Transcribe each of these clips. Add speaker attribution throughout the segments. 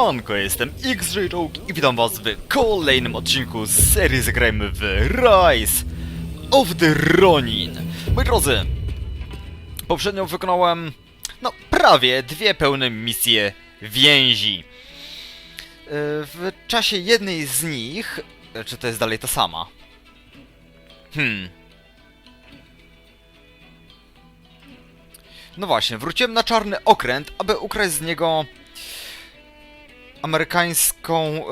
Speaker 1: Siemanko, jestem XJ i witam was w kolejnym odcinku z serii Zagrajmy w Rise of the Ronin. Moi drodzy, poprzednio wykonałem, no prawie dwie pełne misje więzi. Yy, W czasie jednej z nich, e, czy to jest dalej ta sama? Hmm. No właśnie, wróciłem na czarny okręt, aby ukraść z niego amerykańską e,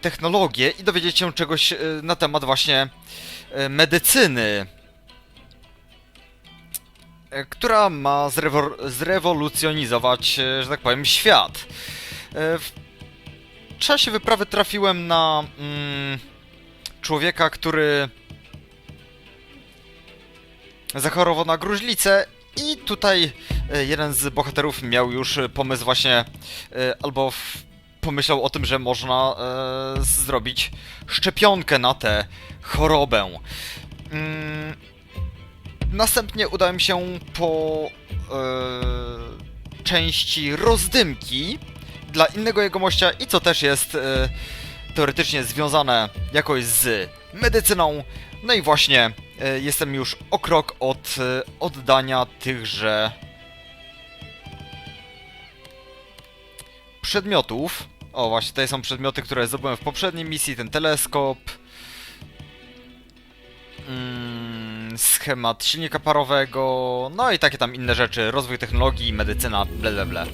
Speaker 1: technologię i dowiedzieć się czegoś e, na temat właśnie e, medycyny, która ma zrewo- zrewolucjonizować, że tak powiem, świat. W czasie wyprawy trafiłem na mm, człowieka, który zachorował na gruźlicę i tutaj e, jeden z bohaterów miał już pomysł właśnie, e, albo pomyślał o tym, że można e, zrobić szczepionkę na tę chorobę. Mm, następnie udałem się po części rozdymki dla innego jegomościa i co też jest teoretycznie związane jakoś z medycyną. No i właśnie jestem już o krok od e, oddania tychże przedmiotów. O, właśnie tutaj są przedmioty, które zdobyłem w poprzedniej misji, ten teleskop. Mm, schemat silnika parowego, no i takie tam inne rzeczy, rozwój technologii, medycyna, ble ble ble.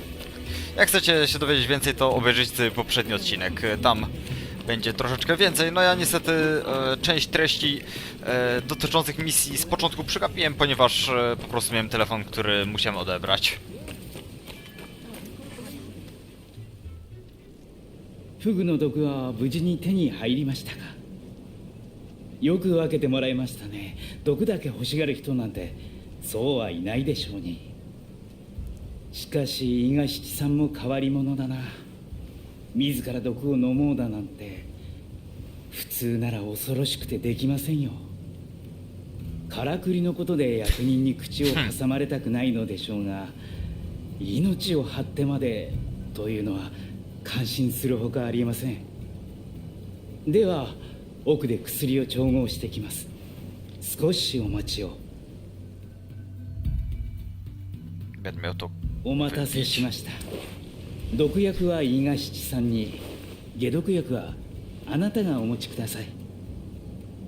Speaker 1: Jak chcecie się dowiedzieć więcej, to obejrzyjcie poprzedni odcinek. Tam będzie troszeczkę więcej. No ja niestety e, część treści e, dotyczących misji z początku przegapiłem, ponieważ e, po prostu miałem telefon, który musiałem odebrać.
Speaker 2: フグの毒は無事に手に入りましたかよく分けてもらいましたね毒だけ欲しがる人なんてそうはいないでしょうにしかし伊賀七さんも変わり者だな 自ら毒を飲もうだなんて普通なら恐ろしくてできませんよ。からくりのことで役人に口を挟まれたくないのでしょうが命を張ってまでというのは感心するほかありえません。では奥で薬を調合してきます。少しお待ちを。お待たせしました。毒薬は伊賀七さんに解毒薬はあなたがお持ちください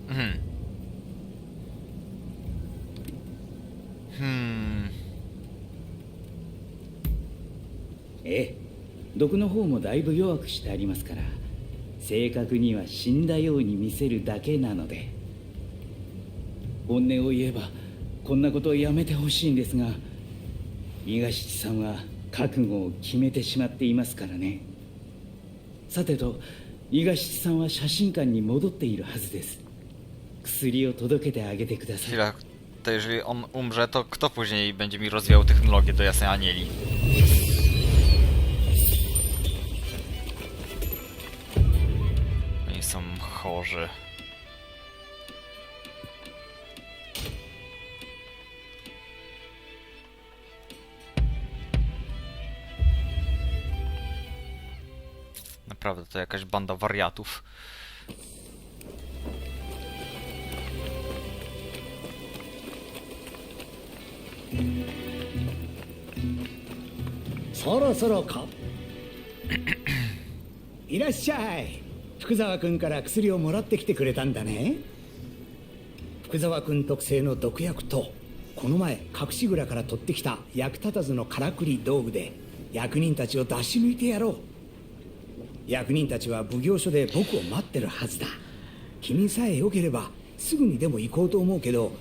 Speaker 1: Mhm. Hmm.
Speaker 2: ええ毒の方もだいぶ弱くしてありますから正確には死んだように見せるだけなので本音を言えばこんなことをやめてほしいんですが伊賀七さんは覚悟を決めてしまっていますからねさてと伊賀七さんは写真館に戻っているはずです薬を届けてあげてください
Speaker 1: to jeżeli on umrze, to kto później będzie mi rozwijał technologię do jasnej anieli? Oni są chorzy. Naprawdę, to jakaś banda wariatów.
Speaker 3: そろそろかいらっしゃい福沢君から薬をもらってきてくれたんだね福沢君特製の毒薬とこの前隠し蔵から取ってきた役立たずのからくり道具で役人たちを出し抜いてやろう役人たちは奉行所で僕を待ってるはずだ君さえよければすぐにでも行こうと思うけど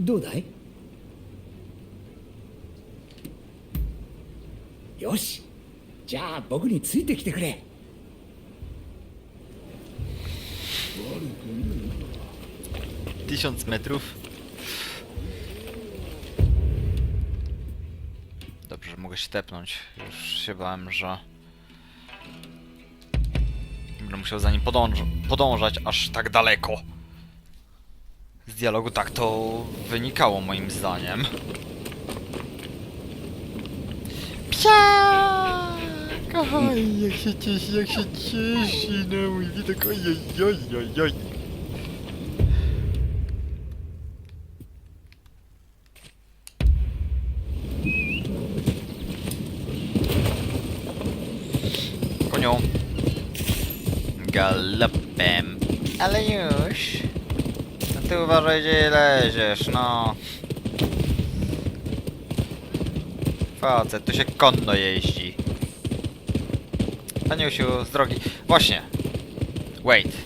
Speaker 3: どうだいよしじゃあ僕についてきてくれ
Speaker 1: Tysiąc metrów. Dobrze, że mogę się tepnąć. Już się bałem, że... Będę musiał za nim podąż podążać aż tak daleko. Z dialogu tak to wynikało moim zdaniem. Psia! Kochaj, jak się cieszy, jak się cieszy na mój widok, oj, oj, oj, oj, oj. Galopem. Ale już. A ty uważaj, gdzie leziesz, no. Facet, tu się konno jeździ. Paniusiu, z drogi. Właśnie. Wait.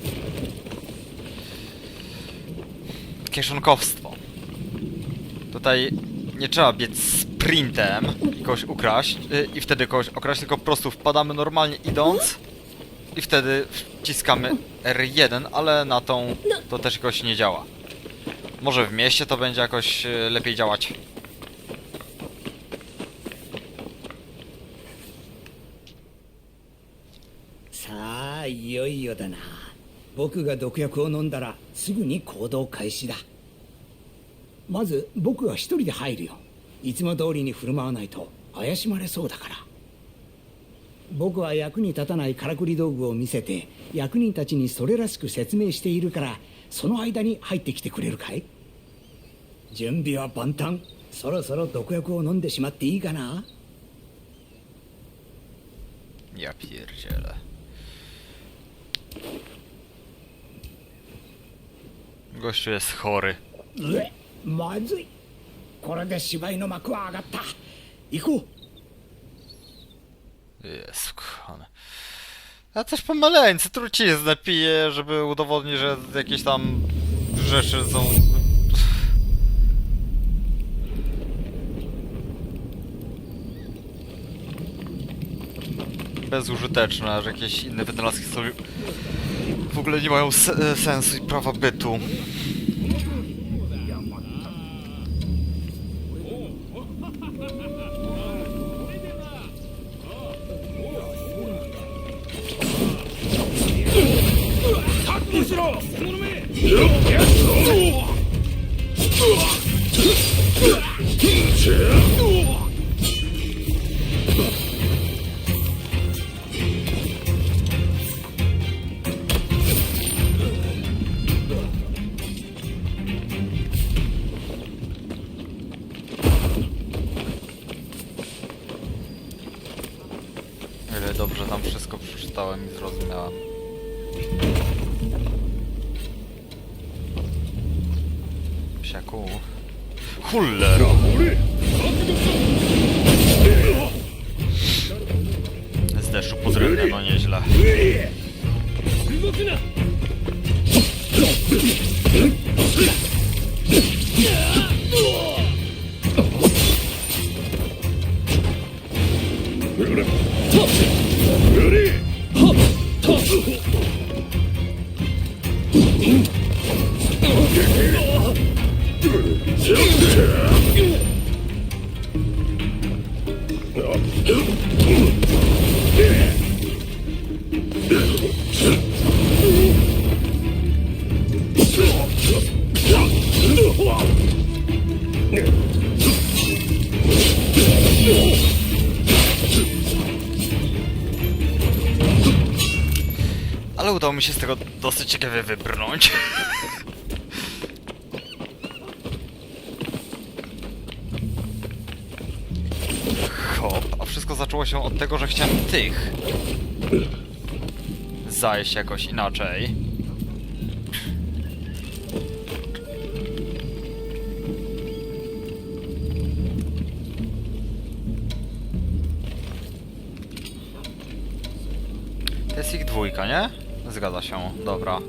Speaker 1: Kieszonkowstwo. Tutaj nie trzeba biec sprintem i kogoś ukraść, y, i wtedy kogoś okraść, tylko po prostu wpadamy normalnie idąc i wtedy wciskamy R1, ale na tą to też jakoś nie działa. Może w mieście to będzie jakoś y, lepiej działać.
Speaker 3: さあいよいよだな僕が毒薬を飲んだらすぐに行動開始だまず僕が一人で入るよいつも通りに振る舞わないと怪しまれそうだから 僕は役に立たないからくり道具を見せて役人たちにそれらしく説明しているからその間に入ってきてくれるかい？準備は万端。そろそろ毒薬を飲んでしまっていいかな
Speaker 1: ？Ja pierdzielę. Gościu jest chory.
Speaker 3: うえまずい。これで芝居の幕は上がった。行こう
Speaker 1: Jest kochany. A też pomaleńcy, truciznę piję, żeby udowodnić, że jakieś tam rzeczy są... Bezużyteczne, że jakieś inne wynalazki są... W ogóle nie mają se sensu i prawa bytu. Dobrze tam wszystko przeczytałem i zrozumiałem. Psiaku. Cholera! Z deszczu podrywnia, no nieźle. Mi się z tego dosyć ciekawie wybrnąć. Hop, a wszystko zaczęło się od tego, że chciałem tych zajść jakoś inaczej. Zgadza się, dobra.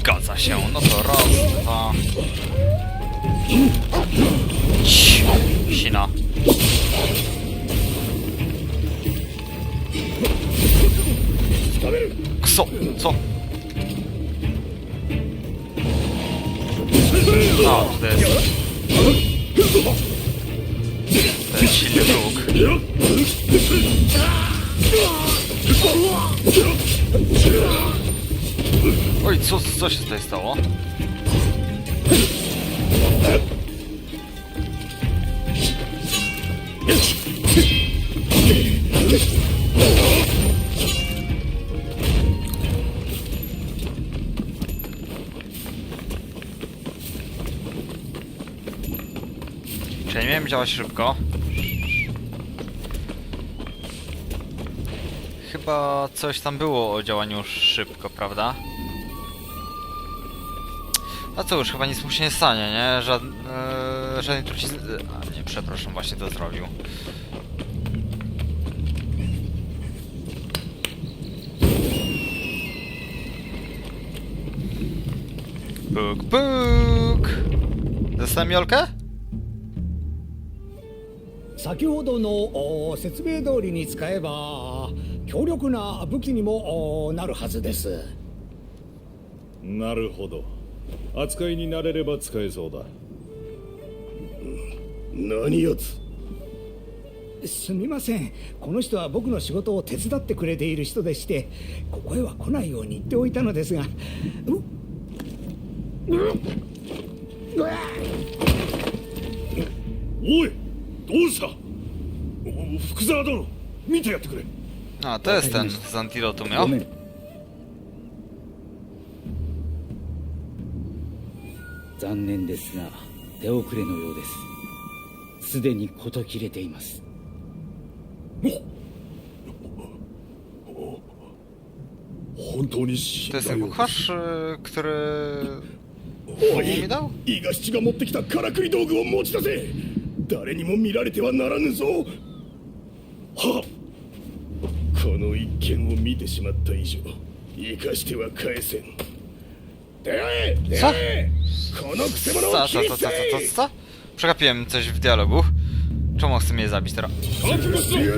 Speaker 1: Zgadza się, no to raz, dwa. Sina. Kso? Co? A, to jest... To jest silny wróg. Oj, co, co się tutaj stało? Czyli nie wiem działać szybko. Chyba coś tam było o działaniu szybko, prawda? No co już, chyba nic mu się nie stanie, nie? Żad, e, żadnej trucizny... A nie, przepraszam, właśnie to zrobił. Puk, puk! Dostałem Jolkę?
Speaker 3: 先ほどのお説明通りに使えば 強力な武器にもおなるはずです。
Speaker 4: なるほど。扱いになれれば使えそうだ。何やつ
Speaker 3: すみません。この人は僕の仕事を手伝ってくれている人でしてここへは来ないように言っておいたのですが。
Speaker 4: おいどうした？お福沢殿見てやってくれ
Speaker 1: A, to jest ten z Antidotum,
Speaker 2: ご
Speaker 1: miał?
Speaker 2: めん残念ですが手遅れのようですすでに事切れています
Speaker 4: 本当に死ん
Speaker 1: To jest
Speaker 4: だ
Speaker 1: ten
Speaker 4: よ
Speaker 1: kucharz, y, który...
Speaker 4: お
Speaker 1: mi
Speaker 4: い
Speaker 1: dał?
Speaker 4: 伊賀七が持ってきたからくり道具を持ち出せ誰にも見られてはならぬぞはっこの一件を見てしまった以上生かしては返せん出会え出会えこのくせ者を
Speaker 1: Co,
Speaker 4: 切
Speaker 1: co,
Speaker 4: り
Speaker 1: co,
Speaker 4: 捨
Speaker 1: co,
Speaker 4: て
Speaker 1: co, co, co? Przegapiłem coś w dialogu. Czemu on chce mnie zabić teraz?
Speaker 4: 覚悟してや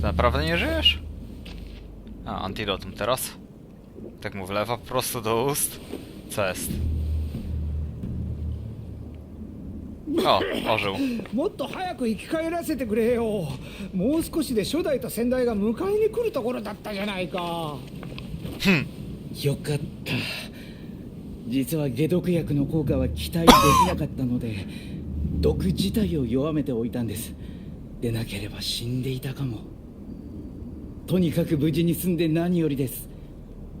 Speaker 1: Ty naprawdę nie żyjesz? A, antidotum teraz? Tak mu wlewa po prostu do ust? Co jest? O, ożył.
Speaker 3: もっと早く生き返らせてくれよもう少しで初代と先代が迎えに来るところだったじゃないか
Speaker 2: よかった実は解毒薬の効果は期待できなかったので毒自体を弱めておいたんですでなければ死んでいたかも とにかく無事に済んで何よりです。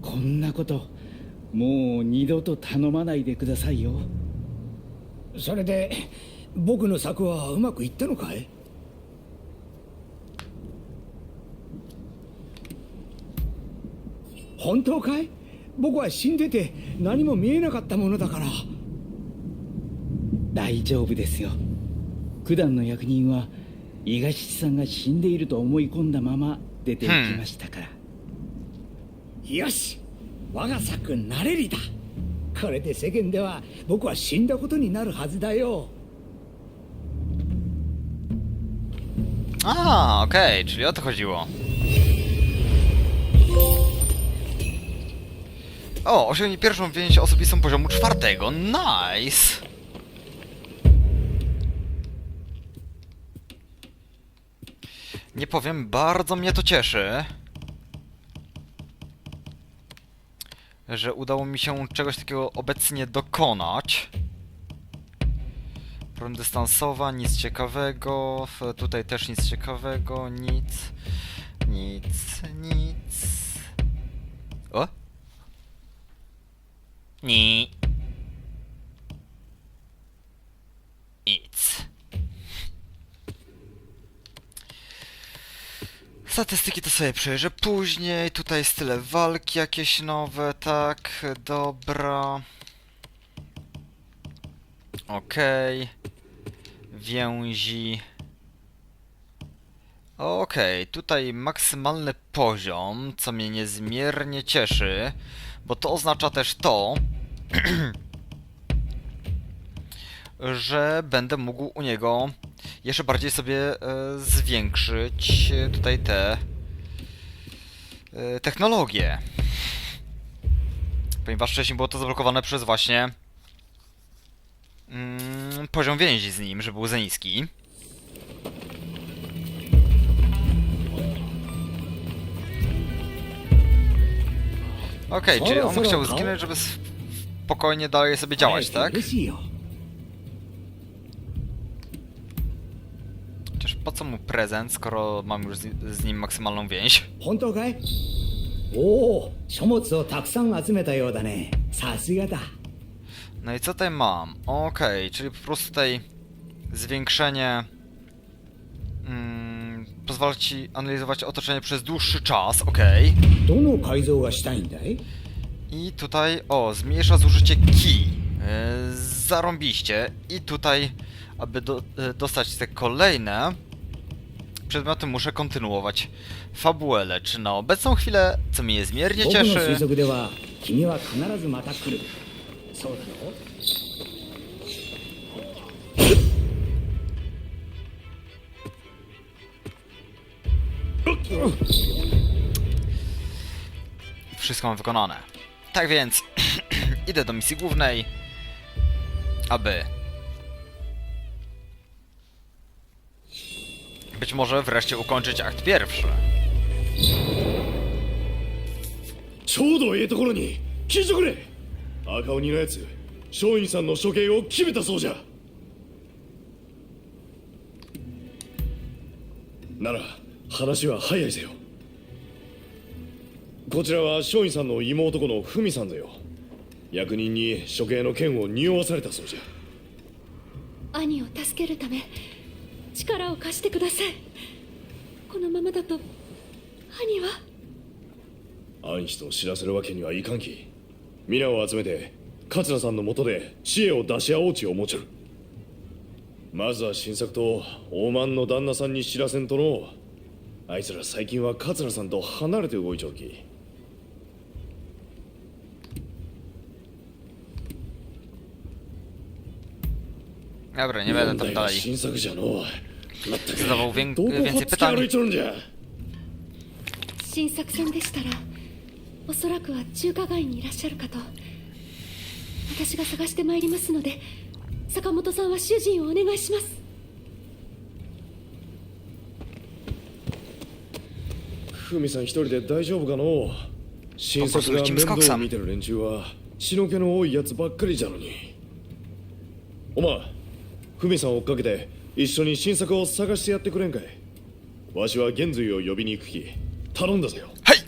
Speaker 2: こんなこともう二度と頼まないでくださいよ。
Speaker 3: それで僕の策はうまくいったのかい？本当かい？僕は死んでて何も見えなかったものだから。
Speaker 2: 大丈夫ですよ。九段の役人は伊賀七さんが死んでいると思い込んだまま出て行きましたから、
Speaker 3: よし我が策なれりだこれで世間では僕は死んだことになるはずだよ
Speaker 1: A, okej, czyli o to chodziło. O, osiągnij pierwszą więź osobistą poziomu czwartego. Nice! Nie powiem, bardzo mnie to cieszy. Że udało mi się czegoś takiego obecnie dokonać. Broń dystansowa, nic ciekawego. Tutaj też nic ciekawego, nic. Nic, nic. O? Ni. Statystyki to sobie przejrzę później. Tutaj style walki jakieś nowe, tak, dobra. Okej. Więzi. Okej, tutaj maksymalny poziom, co mnie niezmiernie cieszy, bo to oznacza też to, że będę mógł u niego jeszcze bardziej sobie e, zwiększyć e, tutaj te e, technologie. Ponieważ wcześniej było to zablokowane przez właśnie mm, poziom więzi z nim, że był za niski. Okej, okay, czyli on chciał zginąć, żeby spokojnie dalej sobie działać, tak? po co mu prezent, skoro mam już z, z nim maksymalną więź?
Speaker 3: 本当かいおお書物をたくさん集めたようだねさすがだ
Speaker 1: No i co tutaj mam? Okej, czyli po prostu tutaj zwiększenie mm, pozwala ci analizować otoczenie przez dłuższy czas, okej.
Speaker 3: どの改造がしたいんだい
Speaker 1: I tutaj, o, zmniejsza zużycie ki. Yy, zarąbiście. I tutaj, aby do, yy, dostać te kolejne przedmioty muszę kontynuować fabułę, lecz na obecną chwilę, co mnie niezmiernie cieszy... Wszystko mam wykonane. Tak więc, idę do misji głównej, aby być może wreszcie ukończyć akt pierwszy.
Speaker 4: ちょうどええところに聞いてくれ赤鬼のやつ松陰さんの処刑を決めたそうじゃなら話は早いぜよこちらは松陰さんの妹子の文さんだよ役人に処刑の剣を匂わされたそうじゃ
Speaker 5: 兄を助けるため 力を貸してください。このままだと兄は？
Speaker 4: 兄貴と知らせるわけにはいかんき。皆を集めて桂さんのもとで知恵を出し合おうち思うちょるまずは新作と大満の旦那さんに知らせんとのあいつら最近は桂さんと離れて動いちょるき。
Speaker 1: Dobra, nie będę tam dalej
Speaker 4: 新作じゃのうまったく
Speaker 1: zadawał wię
Speaker 4: どこほ
Speaker 1: więcej pytań.
Speaker 4: いちょるんじゃ
Speaker 5: 新作戦でしたらおそらくは中華街にいらっしゃるかと私が探してまいりますので坂本さんは主人をお願いします
Speaker 4: 文さん一人で大丈夫かの新作が面倒を見てる連中は血の気の多いやつばっかりじゃのにおま文さんを追っかけて一緒に新作を探してやってくれんかいわしは玄髄を呼びに行くき頼んだぜよ
Speaker 1: はい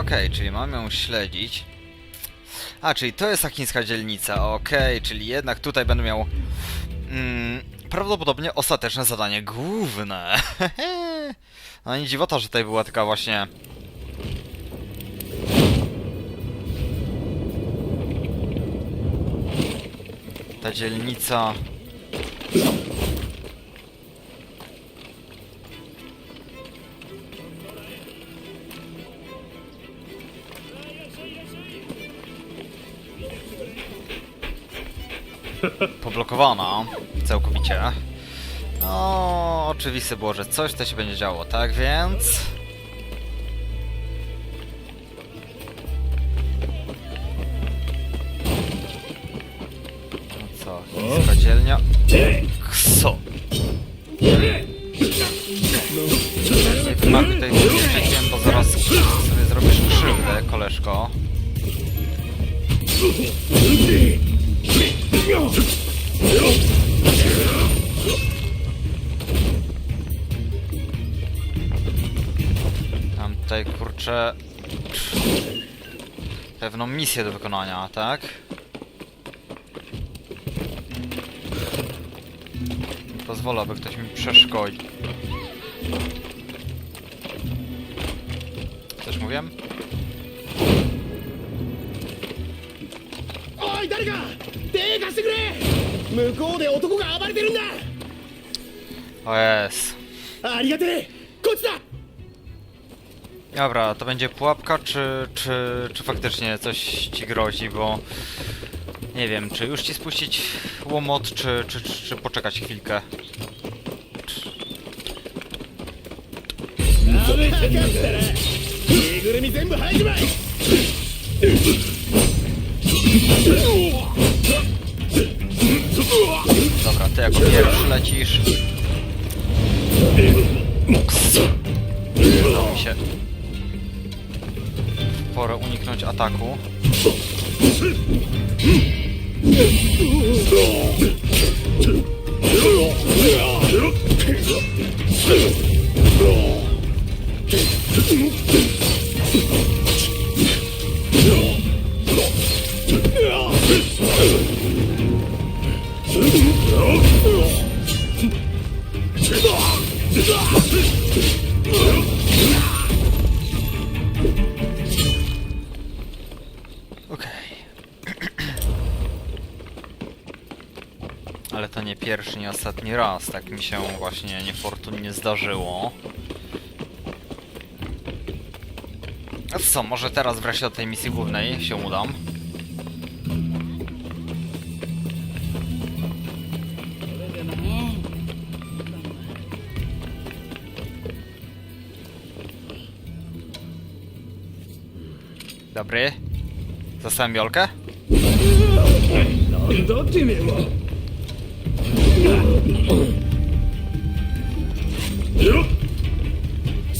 Speaker 1: Okej, czyli mam ją śledzić. A, czyli to jest ta chińska dzielnica, okej, czyli jednak tutaj będę miał mm, prawdopodobnie ostateczne zadanie główne. no nie dziwota, że tutaj była taka właśnie ta dzielnica. Poblokowana całkowicie. No, oczywiste było, że coś to się będzie działo, tak więc. pewną misję do wykonania, tak? Nie pozwolę, aby ktoś mi przeszkodził. Coś mówiłem?
Speaker 4: おい誰か手貸してくれ向こうで男が暴れてるんだ
Speaker 1: O jest.
Speaker 4: ありがてえこっちだ
Speaker 1: Dobra, to będzie pułapka, czy, czy, czy faktycznie coś ci grozi, bo... Nie wiem, czy już ci spuścić łomot, czy, czy, czy, czy poczekać chwilkę. Dobra, ty jako pierwszy lecisz. Udało mi się porę uniknąć ataku. mi się właśnie niefortunnie zdarzyło. A co, może teraz wreszcie do tej misji głównej się udam? Dobry. Zastałem Jolkę?
Speaker 4: Do.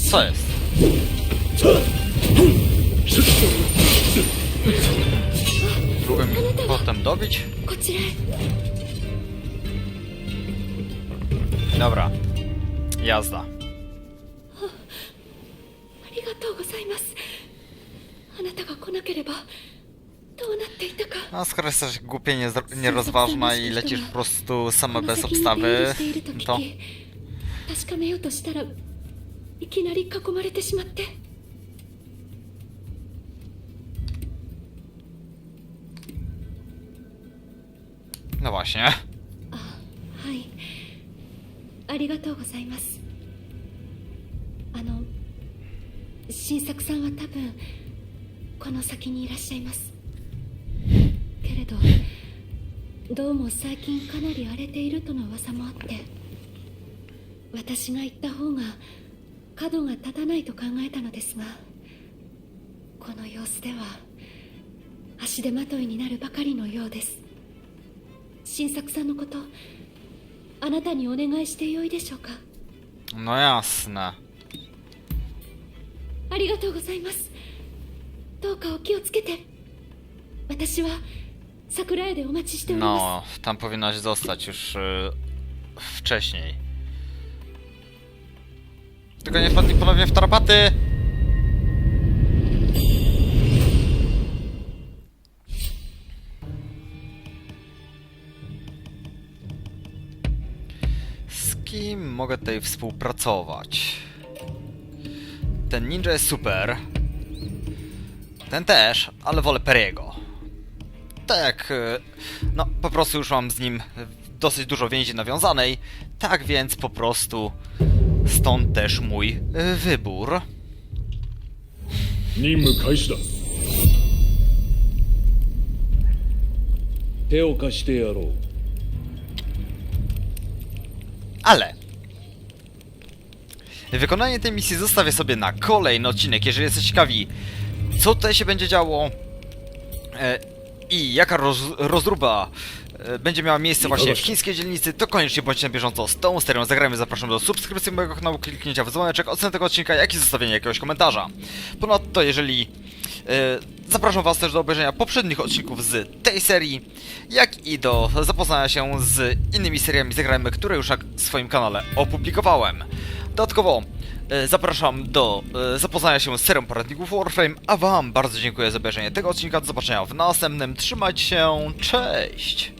Speaker 1: Co jest? Próbuję potem dobić. Dobra. Jazda. No, skoro jesteś głupie, nie, nierozważna i lecisz po prostu sama bez obstawy, to
Speaker 5: 確かめようとしたらいきなり囲まれてしまって。
Speaker 1: No właśnie.
Speaker 5: はい。ありがとうございます。あの新作さんは多分この先にいらっしゃいます。けれどどうも最近かなり荒れているとの噂もあって私が行った方が角が立たないと考えたのですがこの様子では足手まといになるばかりのようです。新作さんのことあなたにお願いしてよいでしょうか
Speaker 1: ？No jasne.
Speaker 5: ありがとうございます。どうかお気をつけて。私は桜屋でお待ちしておりま
Speaker 1: No, tam powinnaś zostać już y, wcześniej. Tylko nie wpadnij ponownie w tarapaty! Z kim mogę tutaj współpracować? Ten ninja jest super. Ten też, ale wolę Periego. Tak, e, no po prostu już mam z nim dosyć dużo więzi nawiązanej, tak więc po prostu Stąd też mój e, wybór. Ale Wykonanie tej misji zostawię sobie na kolejny odcinek, jeżeli jesteście ciekawi, co tutaj się będzie działo e, i jaka roz, rozruba będzie miała miejsce właśnie w chińskiej dzielnicy, to koniecznie bądźcie na bieżąco z tą serią Zagrajmy. Zapraszam do subskrypcji mojego kanału, kliknięcia w dzwoneczek, oceny tego odcinka, jak i zostawienia jakiegoś komentarza. Ponadto, jeżeli e, zapraszam Was też do obejrzenia poprzednich odcinków z tej serii, jak i do zapoznania się z innymi seriami Zagrajmy, które już na swoim kanale opublikowałem. Dodatkowo e, zapraszam do e, zapoznania się z serią poradników Warframe, a wam bardzo dziękuję za obejrzenie tego odcinka. Do zobaczenia w następnym. Trzymajcie się, cześć!